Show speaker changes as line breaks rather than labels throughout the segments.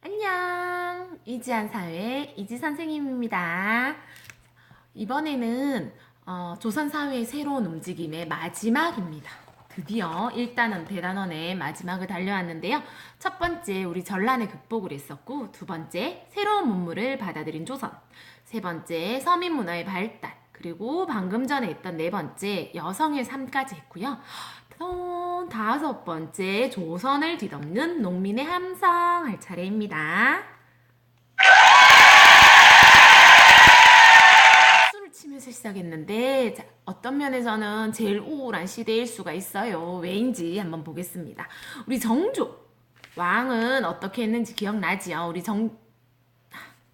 안녕. 이지한 사회 이지 선생님입니다. 이번에는 어, 조선 사회의 새로운 움직임의 마지막입니다. 드디어 일단은 대단원의 마지막을 달려왔는데요. 첫 번째 우리 전란의 극복을 했었고 두 번째 새로운 문물을 받아들인 조선 세 번째 서민 문화의 발달 그리고 방금 전에 했던 네 번째 여성의 삶까지 했고요. 또 다섯 번째 조선을 뒤덮는 농민의 함성 할 차례입니다. 박수를 치면서 시작했는데 자, 어떤 면에서는 제일 우울한 시대일 수가 있어요. 왜인지 한번 보겠습니다. 우리 정조 왕은 어떻게 했는지 기억나지요? 우리 정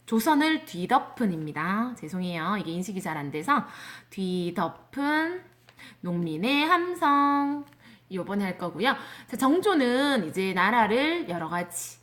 조선을 뒤덮은입니다. 죄송해요. 이게 인식이 잘 안 돼서 뒤덮은 농민의 함성 요번에 할 거고요. 자, 정조는 이제 나라를 여러 가지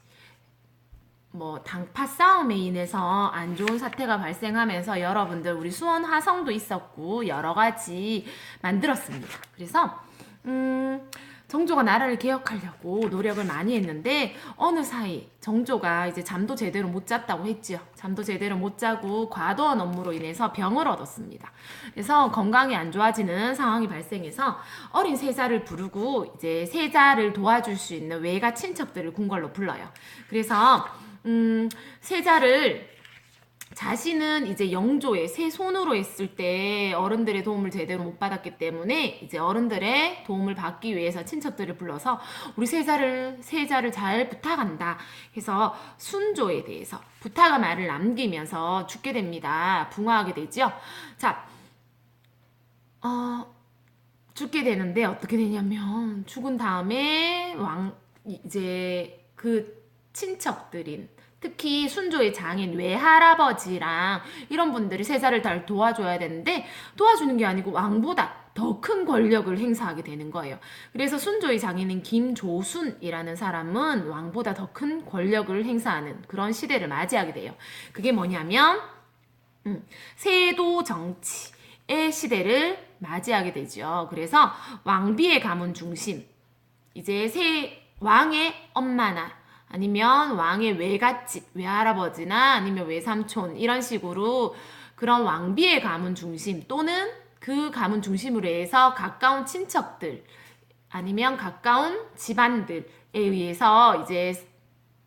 뭐 당파 싸움에 인해서 안 좋은 사태가 발생하면서 여러분들 우리 수원 화성도 있었고 여러 가지 만들었습니다. 그래서 음 정조가 나라를 개혁하려고 노력을 많이 했는데 어느 사이 정조가 이제 잠도 제대로 못 잤다고 했지요. 잠도 제대로 못 자고 과도한 업무로 인해서 병을 얻었습니다. 그래서 건강이 안 좋아지는 상황이 발생해서 어린 세자를 부르고 이제 세자를 도와줄 수 있는 외가 친척들을 궁궐로 불러요. 그래서 음, 세자를 자신은 이제 영조의 새 손으로 했을 때 어른들의 도움을 제대로 못 받았기 때문에 이제 어른들의 도움을 받기 위해서 친척들을 불러서 우리 세자를 세자를 잘 부탁한다 해서 순조에 대해서 부탁의 말을 남기면서 죽게 됩니다. 붕어하게 되죠. 자, 어, 죽게 되는데 어떻게 되냐면 죽은 다음에 왕 이제 그 친척들인 특히 순조의 장인 외할아버지랑 이런 분들이 세자를 잘 도와줘야 되는데 도와주는 게 아니고 왕보다 더큰 권력을 행사하게 되는 거예요. 그래서 순조의 장인인 김조순이라는 사람은 왕보다 더 큰 권력을 행사하는 그런 시대를 맞이하게 돼요. 그게 뭐냐면 음, 세도 정치의 시대를 맞이하게 되죠. 그래서 왕비의 가문 중심 이제 세 왕의 엄마나 아니면 왕의 외갓집, 외할아버지나 아니면 외삼촌 이런 식으로 그런 왕비의 가문 중심 또는 그 가문 중심으로 해서 가까운 친척들 아니면 가까운 집안들에 의해서 이제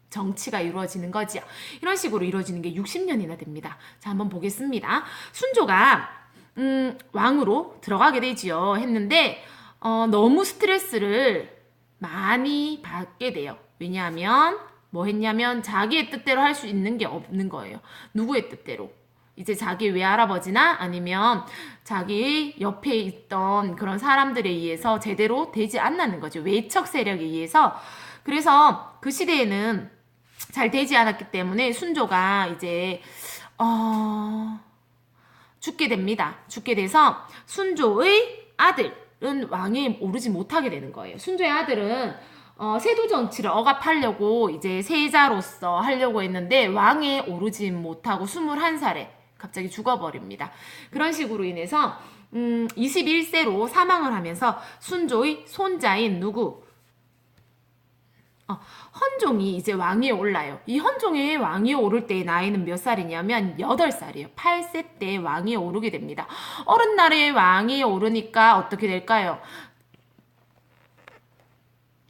정치가 이루어지는 거지요. 이런 식으로 이루어지는 게 60년이나 됩니다. 자, 한번 보겠습니다. 순조가 음, 왕으로 들어가게 되지요. 했는데 어, 너무 스트레스를 많이 받게 돼요. 왜냐하면 뭐 했냐면 자기의 뜻대로 할 수 있는 게 없는 거예요. 누구의 뜻대로? 이제 자기 외할아버지나 아니면 자기 옆에 있던 그런 사람들에 의해서 제대로 되지 않는 거죠. 외척 세력에 의해서. 그래서 그 시대에는 잘 되지 않았기 때문에 순조가 이제 어 죽게 됩니다. 죽게 돼서 순조의 아들은 왕에 오르지 못하게 되는 거예요. 순조의 아들은 어, 세도 정치를 억압하려고 이제 세자로서 하려고 했는데 왕에 오르지 못하고 21살에 갑자기 죽어버립니다. 그런 식으로 인해서 음, 21세로 사망을 하면서 순조의 손자인 누구? 어, 헌종이 이제 왕위에 올라요. 이 헌종이 왕위에 오를 때의 나이는 몇 살이냐면 8살이에요. 8세 때 왕위에 오르게 됩니다. 어른 날에 왕위에 오르니까 어떻게 될까요?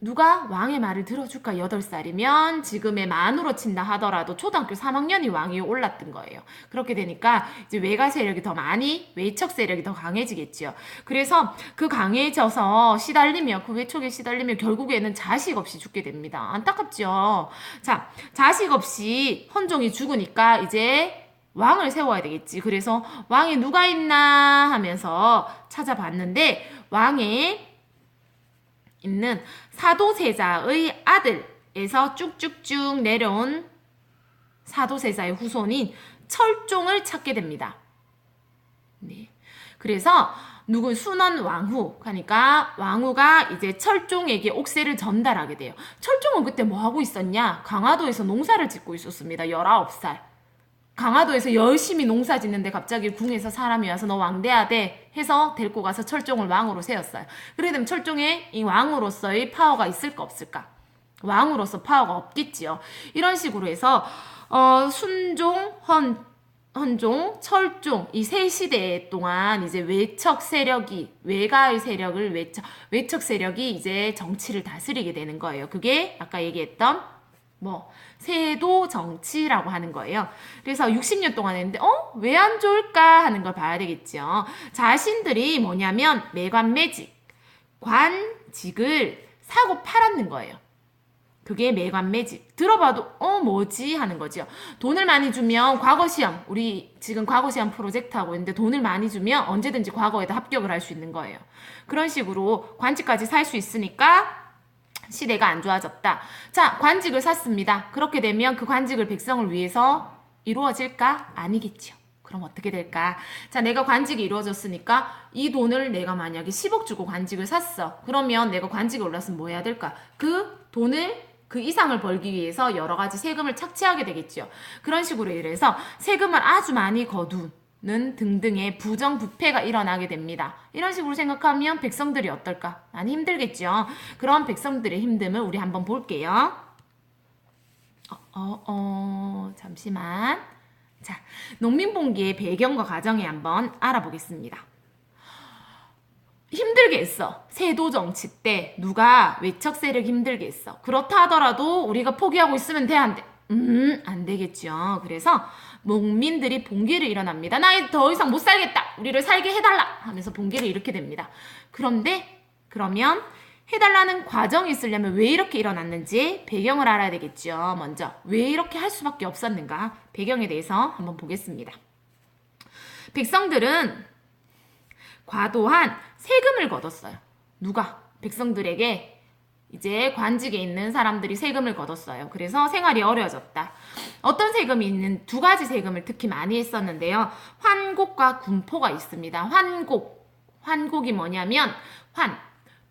누가 왕의 말을 들어줄까? 8살이면 지금의 만으로 친다 하더라도 초등학교 3학년이 왕위에 올랐던 거예요. 그렇게 되니까 이제 외가 세력이 더 많이, 외척 세력이 더 강해지겠죠. 그래서 그 강해져서 시달리며, 그 외척에 시달리며 결국에는 자식 없이 죽게 됩니다. 안타깝죠. 자, 자식 없이 헌종이 죽으니까 이제 왕을 세워야 되겠지. 그래서 왕에 누가 있나 하면서 찾아봤는데 왕의 있는 사도세자의 아들에서 쭉쭉쭉 내려온 사도세자의 후손인 철종을 찾게 됩니다. 네. 그래서 누군 순원 왕후 하니까 왕후가 이제 철종에게 옥새를 전달하게 돼요. 철종은 그때 뭐 하고 있었냐? 강화도에서 농사를 짓고 있었습니다. 19살. 강화도에서 열심히 농사 짓는데 갑자기 궁에서 사람이 와서 너돼 해서 데리고 가서 철종을 왕으로 세웠어요. 그래 되면 철종의 이 왕으로서의 파워가 있을까 없을까? 왕으로서 파워가 없겠지요. 이런 식으로 해서 어, 순종, 헌, 헌종, 철종 이 세 시대 동안 이제 외척 세력이 외가의 세력을 외척 외척 세력이 이제 정치를 다스리게 되는 거예요. 그게 아까 얘기했던 뭐 세도 정치라고 하는 거예요. 그래서 60년 동안 했는데 어? 왜 안 좋을까 하는 걸 봐야 되겠죠. 자신들이 뭐냐면 매관 매직 관직을 사고 팔았는 거예요. 그게 매관 매직. 들어봐도 어 뭐지 하는 거죠. 돈을 많이 주면 과거 시험 우리 지금 과거 시험 프로젝트 하고 있는데 돈을 많이 주면 언제든지 과거에도 합격을 할 수 있는 거예요. 그런 식으로 관직까지 살 수 있으니까 시대가 안 좋아졌다. 자, 관직을 샀습니다. 그렇게 되면 그 관직을 백성을 위해서 이루어질까? 아니겠죠. 그럼 어떻게 될까? 자, 내가 관직이 이루어졌으니까 이 돈을 내가 만약에 10억 주고 관직을 샀어. 그러면 내가 관직에 올랐으면 뭐 해야 될까? 그 돈을 그 이상을 벌기 위해서 여러 가지 세금을 착취하게 되겠죠. 그런 식으로 이래서 세금을 아주 많이 거두 는 등등의 부정부패가 일어나게 됩니다. 이런 식으로 생각하면 백성들이 어떨까? 많이 힘들겠죠. 그런 백성들의 힘듦을 우리 한번 볼게요. 어, 어, 어, 잠시만. 자, 농민봉기의 배경과 과정에 한번 알아보겠습니다. 힘들게 했어. 세도 정치 때 누가 외척 세력 힘들게 했어. 그렇다 하더라도 우리가 포기하고 있으면 돼, 안 돼? 음, 안 되겠죠. 그래서 농민들이 봉기를 일어납니다. 나 더 이상 못 살겠다. 우리를 살게 해달라. 하면서 봉기를 일으게 됩니다. 그런데 그러면 해달라는 과정이 있으려면 왜 이렇게 일어났는지 배경을 알아야 되겠죠. 먼저 왜 이렇게 할 수밖에 없었는가 배경에 대해서 한번 보겠습니다. 백성들은 과도한 세금을 걷었어요. 누가? 백성들에게 이제 관직에 있는 사람들이 세금을 걷었어요. 그래서 생활이 어려워졌다. 어떤 세금이 있는 두 가지 세금을 특히 많이 했었는데요. 환곡과 군포가 있습니다. 환곡. 환곡이 뭐냐면 환.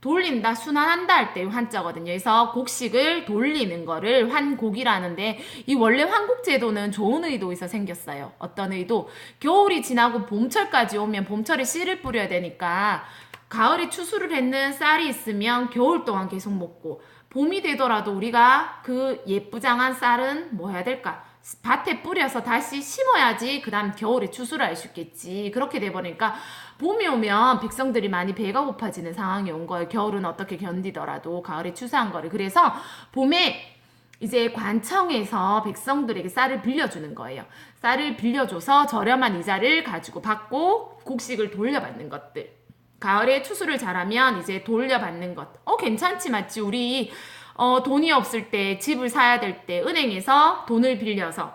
돌린다, 순환한다 할 때 환자거든요. 그래서 곡식을 돌리는 거를 환곡이라는데 이 원래 환곡 제도는 좋은 의도에서 생겼어요. 어떤 의도? 겨울이 지나고 봄철까지 오면 봄철에 씨를 뿌려야 되니까 가을에 추수를 했는 쌀이 있으면 겨울 동안 계속 먹고 봄이 되더라도 우리가 그 예쁘장한 쌀은 뭐 해야 될까? 밭에 뿌려서 다시 심어야지 그 다음 겨울에 추수를 할 수 있겠지. 그렇게 돼버리니까 봄이 오면 백성들이 많이 배가 고파지는 상황이 온 거예요. 겨울은 어떻게 견디더라도 가을에 추수한 거를. 그래서 봄에 이제 관청에서 백성들에게 쌀을 빌려주는 거예요. 쌀을 빌려줘서 저렴한 이자를 가지고 받고 곡식을 돌려받는 것들 가을에 추수를 잘하면 이제 돌려받는 것. 어, 괜찮지, 맞지? 우리, 어, 돈이 없을 때, 집을 사야 될 때, 은행에서 돈을 빌려서,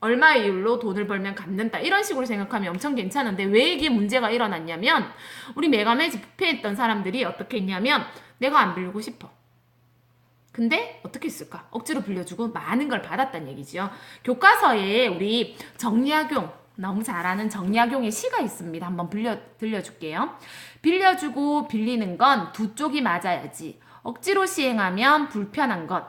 얼마의 이율로 돈을 벌면 갚는다. 이런 식으로 생각하면 엄청 괜찮은데, 왜 이게 문제가 일어났냐면, 우리 메가매지 부패했던 사람들이 어떻게 했냐면, 내가 안 빌리고 싶어. 근데 어떻게 했을까? 억지로 빌려주고 많은 걸 받았단 얘기지요. 교과서에 우리 정약용, 너무 잘 아는 정약용의 시가 있습니다. 한번 빌려, 들려줄게요. 빌려주고 빌리는 건 두 쪽이 맞아야지. 억지로 시행하면 불편한 것.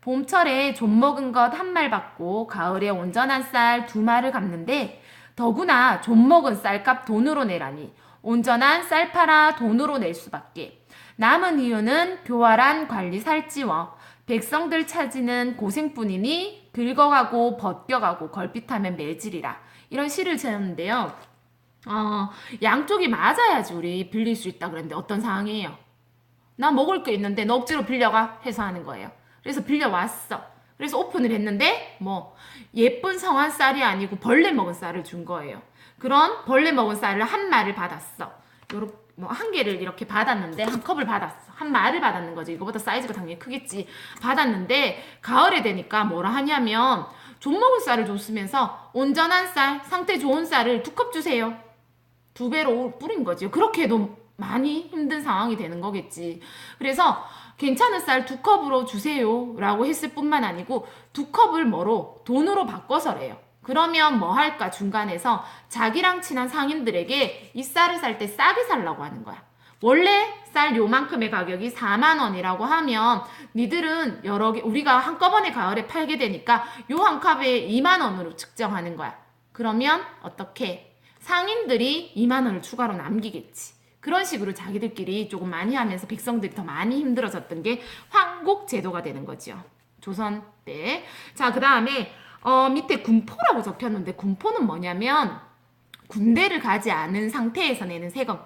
봄철에 좀 먹은 것 한 말 받고 가을에 온전한 쌀 두 말을 갚는데 더구나 좀 먹은 쌀값 돈으로 내라니 온전한 쌀 팔아 돈으로 낼 수밖에. 남은 이유는 교활한 관리 살찌워 백성들 차지는 고생뿐이니 긁어가고 벗겨가고 걸핏하면 매질이라. 이런 시를 지었는데요. 어, 양쪽이 맞아야지 우리 빌릴 수 있다 그랬는데 어떤 상황이에요? 나 먹을 게 있는데 너 억지로 빌려가 해서 하는 거예요. 그래서 빌려왔어. 그래서 오픈을 했는데 뭐 예쁜 성한 쌀이 아니고 벌레 먹은 쌀을 준 거예요. 그런 벌레 먹은 쌀을 한 마를 받았어. 요렇게 뭐한 개를 이렇게 받았는데 한 컵을 받았어. 한 마를 받았는 거지. 이거보다 사이즈가 당연히 크겠지. 받았는데 가을에 되니까 뭐라 하냐면 좀 먹은 쌀을 줬으면서 온전한 쌀, 상태 좋은 쌀을 두 컵 주세요. 두 배로 뿌린 거지. 그렇게 해도 많이 힘든 상황이 되는 거겠지. 그래서 괜찮은 쌀 두 컵으로 주세요. 라고 했을 뿐만 아니고 두 컵을 뭐로? 돈으로 바꿔서래요. 그러면 뭐 할까? 중간에서 자기랑 친한 상인들에게 이 쌀을 살 때 싸게 살라고 하는 거야. 원래 쌀 요만큼의 가격이 4만 원이라고 하면 니들은 여러 개 우리가 한꺼번에 가을에 팔게 되니까 요 한 컵에 2만 원으로 측정하는 거야. 그러면 어떻게 상인들이 2만 원을 추가로 남기겠지. 그런 식으로 자기들끼리 조금 많이 하면서 백성들이 더 많이 힘들어졌던 게 황국 제도가 되는 거죠. 조선 때. 자, 그 다음에 어, 밑에 군포라고 적혔는데 군포는 뭐냐면 군대를 가지 않은 상태에서 내는 세금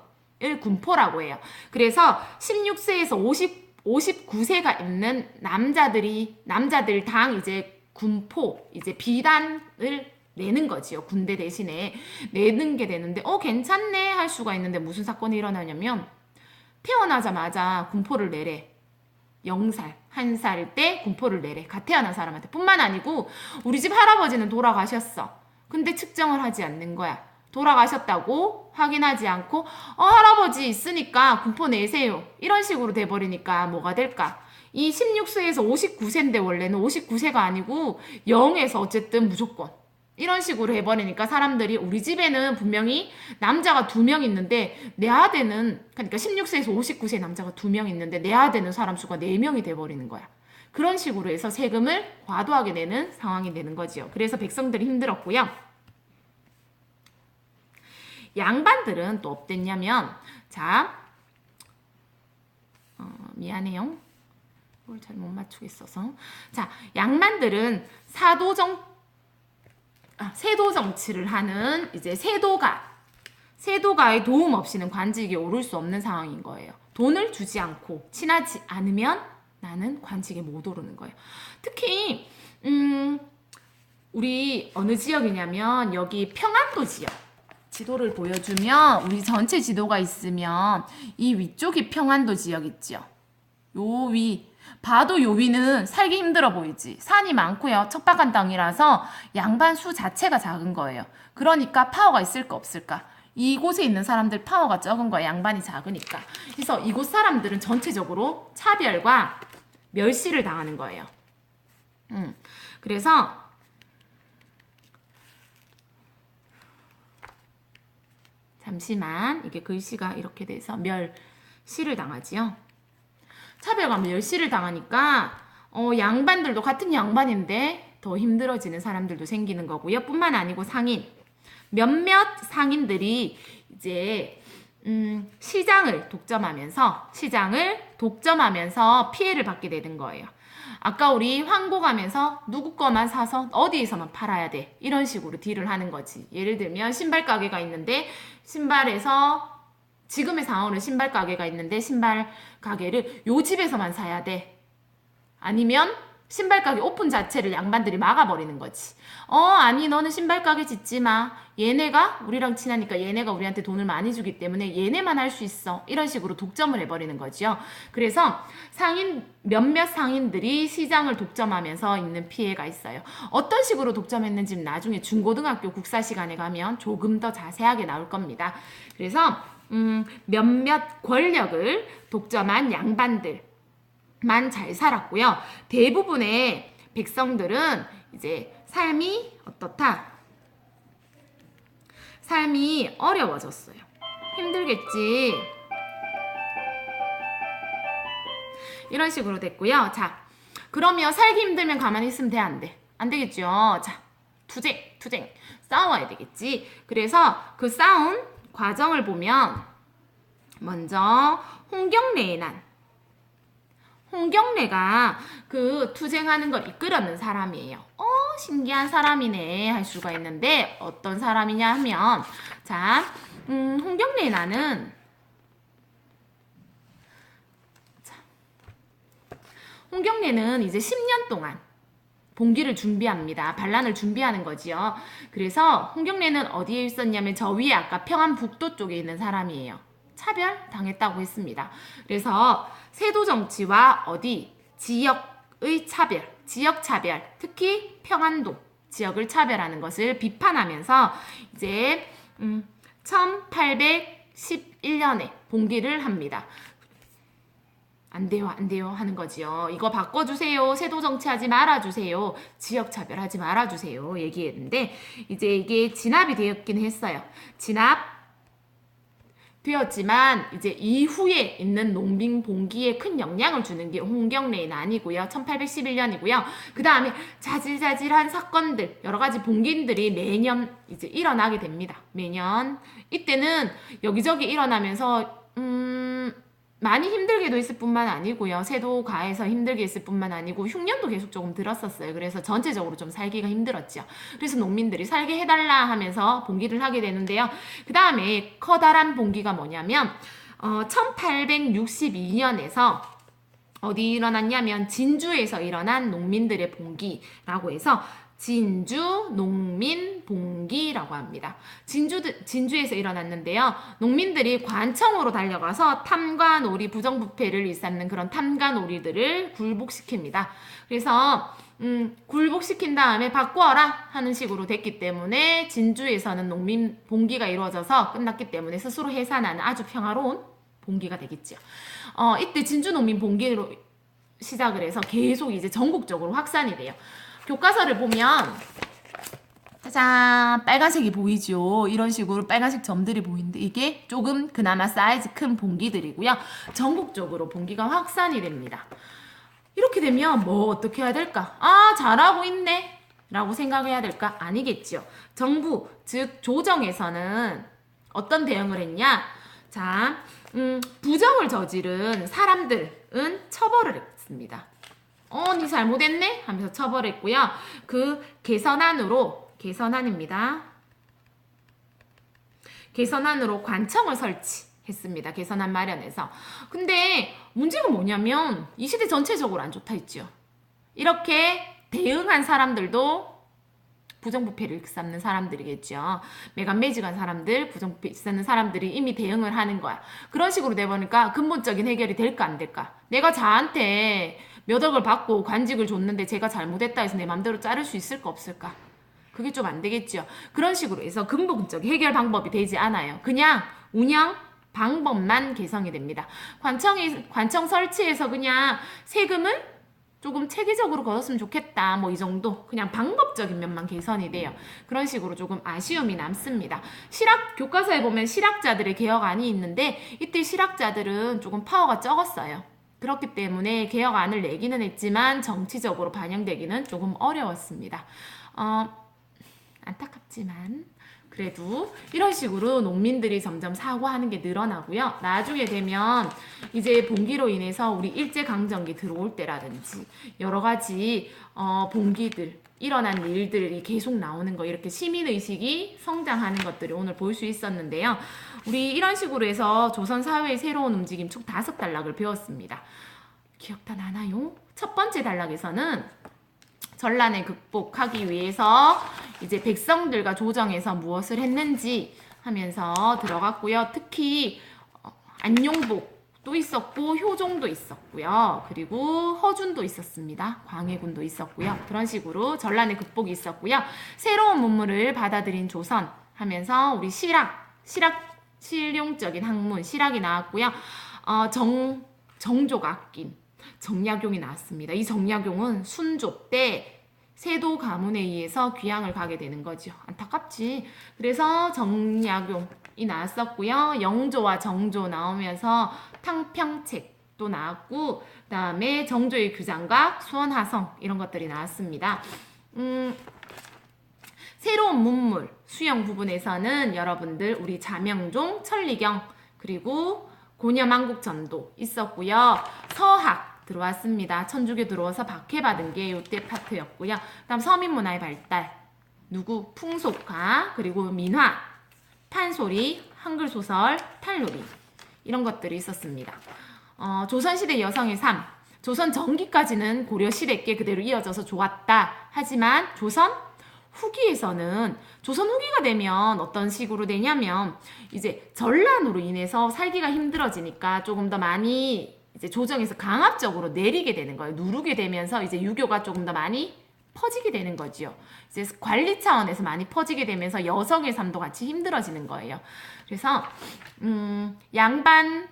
을 군포라고 해요. 그래서 16세에서 50, 59세가 있는 남자들이 남자들 당 이제 군포 이제 비단을 내는 거지요. 군대 대신에 내는 게 되는데 어 괜찮네 할 수가 있는데 무슨 사건이 일어나냐면 태어나자마자 군포를 내래. 0살, 1살 때 군포를 내래. 갓 태어난 사람한테. 뿐만 아니고 우리 집 할아버지는 돌아가셨어. 근데 측정을 하지 않는 거야. 돌아가셨다고 확인하지 않고 어 할아버지 있으니까 군포 내세요. 이런 식으로 돼버리니까 뭐가 될까? 이 16세에서 59세인데 원래는 59세가 아니고 0에서 어쨌든 무조건 이런 식으로 해버리니까 사람들이 우리 집에는 분명히 남자가 두 명 있는데 내 아대는 그러니까 16세에서 59세 남자가 두 명 있는데 내 아대는 사람 수가 네 명이 돼버리는 거야. 그런 식으로 해서 세금을 과도하게 내는 상황이 되는 거지요. 그래서 백성들이 힘들었고요. 양반들은 또 어땠냐면 자 어, 미안해요. 이걸 잘 못 맞추겠어서 자 양반들은 사도정 아, 세도 정치를 하는 이제 세도가 세도가의 도움 없이는 관직에 오를 수 없는 상황인 거예요. 돈을 주지 않고 친하지 않으면 나는 관직에 못 오르는 거예요. 특히 음 우리 어느 지역이냐면 여기 평안도 지역 지도를 보여주면 우리 전체 지도가 있으면 이 위쪽이 평안도 지역 있죠. 요 위. 봐도 요 위는 살기 힘들어 보이지. 산이 많고요. 척박한 땅이라서 양반 수 자체가 작은 거예요. 그러니까 파워가 있을까 없을까? 이곳에 있는 사람들 파워가 적은 거야. 양반이 작으니까. 그래서 이곳 사람들은 전체적으로 차별과 멸시를 당하는 거예요. 음. 그래서 잠시만 이게 글씨가 이렇게 돼서 멸시를 당하지요. 차별과 멸시를 당하니까 어, 양반들도 같은 양반인데 더 힘들어지는 사람들도 생기는 거고요. 뿐만 아니고 상인 몇몇 상인들이 이제 음, 시장을 독점하면서 시장을 독점하면서 피해를 받게 되는 거예요. 아까 우리 황고 가면서 누구 거만 사서 어디에서만 팔아야 돼. 이런 식으로 딜을 하는 거지. 예를 들면 신발 가게가 있는데 신발에서 지금의 상황은 신발 가게가 있는데 신발 가게를 요 집에서만 사야 돼. 아니면 신발 가게 오픈 자체를 양반들이 막아버리는 거지. 어, 아니, 너는 신발 가게 짓지 마. 얘네가 우리랑 친하니까 얘네가 우리한테 돈을 많이 주기 때문에 얘네만 할 수 있어. 이런 식으로 독점을 해버리는 거죠. 그래서 상인, 몇몇 상인들이 시장을 독점하면서 있는 피해가 있어요. 어떤 식으로 독점했는지는 나중에 중고등학교 국사 시간에 가면 조금 더 자세하게 나올 겁니다. 그래서, 음, 몇몇 권력을 독점한 양반들, 만잘 살았고요. 대부분의 백성들은 이제 삶이 어떻다? 삶이 어려워졌어요. 힘들겠지. 이런 식으로 됐고요. 자, 그러면 살기 힘들면 가만히 있으면 돼, 안 돼? 안 되겠죠. 자, 투쟁, 투쟁. 싸워야 되겠지. 그래서 그 싸운 과정을 보면 먼저 홍경래의 난. 홍경래가 그 투쟁하는 걸 이끌었는 사람이에요. 어, 신기한 사람이네 할 수가 있는데 어떤 사람이냐 하면 자, 음, 홍경래의 나는 자, 홍경래는 이제 10년 동안 봉기를 준비합니다. 반란을 준비하는 거지요. 그래서 홍경래는 어디에 있었냐면 저 위에 아까 평안북도 쪽에 있는 사람이에요. 차별 당했다고 했습니다. 그래서 세도 정치와 어디 지역의 차별, 지역 차별, 특히 평안도 지역을 차별하는 것을 비판하면서 이제 음, 1811년에 봉기를 합니다. 안 돼요, 안 돼요 하는 거지요. 이거 바꿔주세요. 세도 정치하지 말아주세요. 지역 차별하지 말아주세요. 얘기했는데 이제 이게 진압이 되었긴 했어요. 진압 되었지만 이제 이후에 있는 농민 봉기에 큰 영향을 주는 게 홍경래의 난이고요. 1811년이고요. 그 다음에 자질자질한 사건들 여러 가지 봉기들이 매년 이제 일어나게 됩니다. 매년 이때는 여기저기 일어나면서 음, 많이 힘들게도 있을 뿐만 아니고요. 새도 가해서 힘들게 있을 뿐만 아니고 흉년도 계속 조금 들었었어요. 그래서 전체적으로 좀 살기가 힘들었죠. 그래서 농민들이 살게 해달라 하면서 봉기를 하게 되는데요. 그 다음에 커다란 봉기가 뭐냐면 어, 1862년에서 어디 일어났냐면 진주에서 일어난 농민들의 봉기라고 해서 진주 농민 봉기라고 합니다. 진주 진주에서 일어났는데요. 농민들이 관청으로 달려가서 놀이 부정부패를 일삼는 그런 탐과 놀이들을 굴복시킵니다. 그래서 음, 굴복시킨 다음에 바꾸어라 하는 식으로 됐기 때문에 진주에서는 농민 봉기가 이루어져서 끝났기 때문에 스스로 해산하는 아주 평화로운 봉기가 되겠죠. 어, 이때 진주 농민 봉기로 시작을 해서 계속 이제 전국적으로 확산이 돼요. 교과서를 보면 짜잔 빨간색이 보이죠? 이런 식으로 빨간색 점들이 보이는데 이게 조금 그나마 사이즈 큰 봉기들이고요. 전국적으로 봉기가 확산이 됩니다. 이렇게 되면 뭐 어떻게 해야 될까? 아 잘하고 있네 라고 생각해야 될까? 아니겠죠 정부 즉 조정에서는 어떤 대응을 했냐? 자 음, 부정을 저지른 사람들은 처벌을 했습니다 어, 니 잘못했네? 하면서 처벌했고요. 그 개선안으로, 개선안입니다. 개선안으로 관청을 설치했습니다. 개선안 마련해서. 근데 문제가 뭐냐면 이 시대 전체적으로 안 좋다 했죠. 이렇게 대응한 사람들도 부정부패를 일삼는 사람들이겠죠. 매간매직한 사람들, 부정부패 일삼는 사람들이 이미 대응을 하는 거야. 그런 식으로 돼보니까 근본적인 해결이 될까 안 될까? 내가 자한테 몇 억을 받고 관직을 줬는데 제가 잘못했다 해서 내 맘대로 자를 수 있을까 없을까? 그게 좀 안 되겠죠. 그런 식으로 해서 근본적 해결 방법이 되지 않아요. 그냥 운영 방법만 개성이 됩니다. 관청이 관청 설치해서 그냥 세금을 조금 체계적으로 걷었으면 좋겠다. 뭐 이 정도. 그냥 방법적인 면만 개선이 돼요. 그런 식으로 조금 아쉬움이 남습니다. 실학, 교과서에 보면 실학자들의 개혁안이 있는데 이때 실학자들은 조금 파워가 적었어요. 그렇기 때문에 개혁안을 내기는 했지만 정치적으로 반영되기는 조금 어려웠습니다. 어, 안타깝지만 그래도 이런 식으로 농민들이 점점 사고하는 게 늘어나고요. 나중에 되면 이제 봉기로 인해서 우리 일제강점기 들어올 때라든지 여러 가지 어, 봉기들 일어난 일들이 계속 나오는 거 이렇게 시민 의식이 성장하는 것들이 오늘 볼 수 있었는데요. 우리 이런 식으로 해서 조선 사회의 새로운 움직임 총 다섯 단락을 배웠습니다. 기억 다 나나요? 첫 번째 단락에서는 전란을 극복하기 위해서 이제 백성들과 조정에서 무엇을 했는지 하면서 들어갔고요. 특히 어, 안용복 도 있었고 효종도 있었고요. 그리고 허준도 있었습니다. 광해군도 있었고요. 그런 식으로 전란의 극복이 있었고요. 새로운 문물을 받아들인 조선 하면서 우리 실학, 실학 실용적인 학문 실학이 나왔고요. 어, 정 정조각긴 정약용이 나왔습니다. 이 정약용은 순조 때 세도 가문에 의해서 귀향을 가게 되는 거죠. 안타깝지. 그래서 정약용이 나왔었고요. 영조와 정조 나오면서 탕평책도 나왔고, 그다음에 정조의 규장각, 수원하성 이런 것들이 나왔습니다. 음, 새로운 문물 수영 부분에서는 여러분들 우리 자명종, 천리경 그리고 고려만국전도 있었고요. 서학 들어왔습니다. 천주교 들어와서 박해받은 게 이때 파트였고요. 그다음 서민문화의 발달, 누구 풍속화 그리고 민화, 판소리, 한글 소설, 탈놀이 이런 것들이 있었습니다. 어, 조선시대 여성의 삶, 조선 전기까지는 고려 시대께 그대로 이어져서 좋았다. 하지만 조선 후기에서는 조선 후기가 되면 어떤 식으로 되냐면 이제 전란으로 인해서 살기가 힘들어지니까 조금 더 많이 이제 조정에서 강압적으로 내리게 되는 거예요. 누르게 되면서 이제 유교가 조금 더 많이 퍼지게 되는 거지요. 이제 관리 차원에서 많이 퍼지게 되면서 여성의 삶도 같이 힘들어지는 거예요. 그래서 음, 양반들은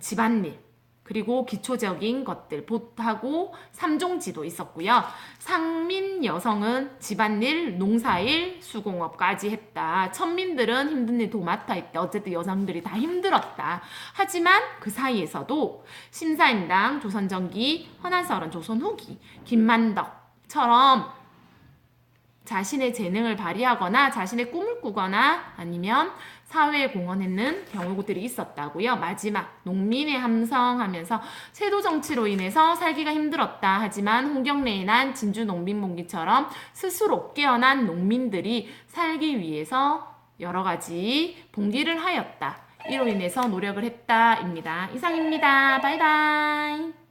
집안일, 그리고 기초적인 것들, 보하고 삼종지도 있었고요. 상민 여성은 집안일, 농사일, 수공업까지 했다. 천민들은 힘든 일 도맡아 했다. 어쨌든 여성들이 다 힘들었다. 하지만 그 사이에서도 심사인당, 조선전기, 헌안설은 조선 후기, 김만덕처럼 자신의 재능을 발휘하거나 자신의 꿈을 꾸거나 아니면 사회에 공헌했는 경우들이 있었다고요. 마지막 농민의 함성 하면서 세도 정치로 인해서 살기가 힘들었다. 하지만 홍경래에 난 진주 농민봉기처럼 스스로 깨어난 농민들이 살기 위해서 여러 가지 봉기를 하였다. 이로 인해서 노력을 했다입니다. 이상입니다. 바이바이.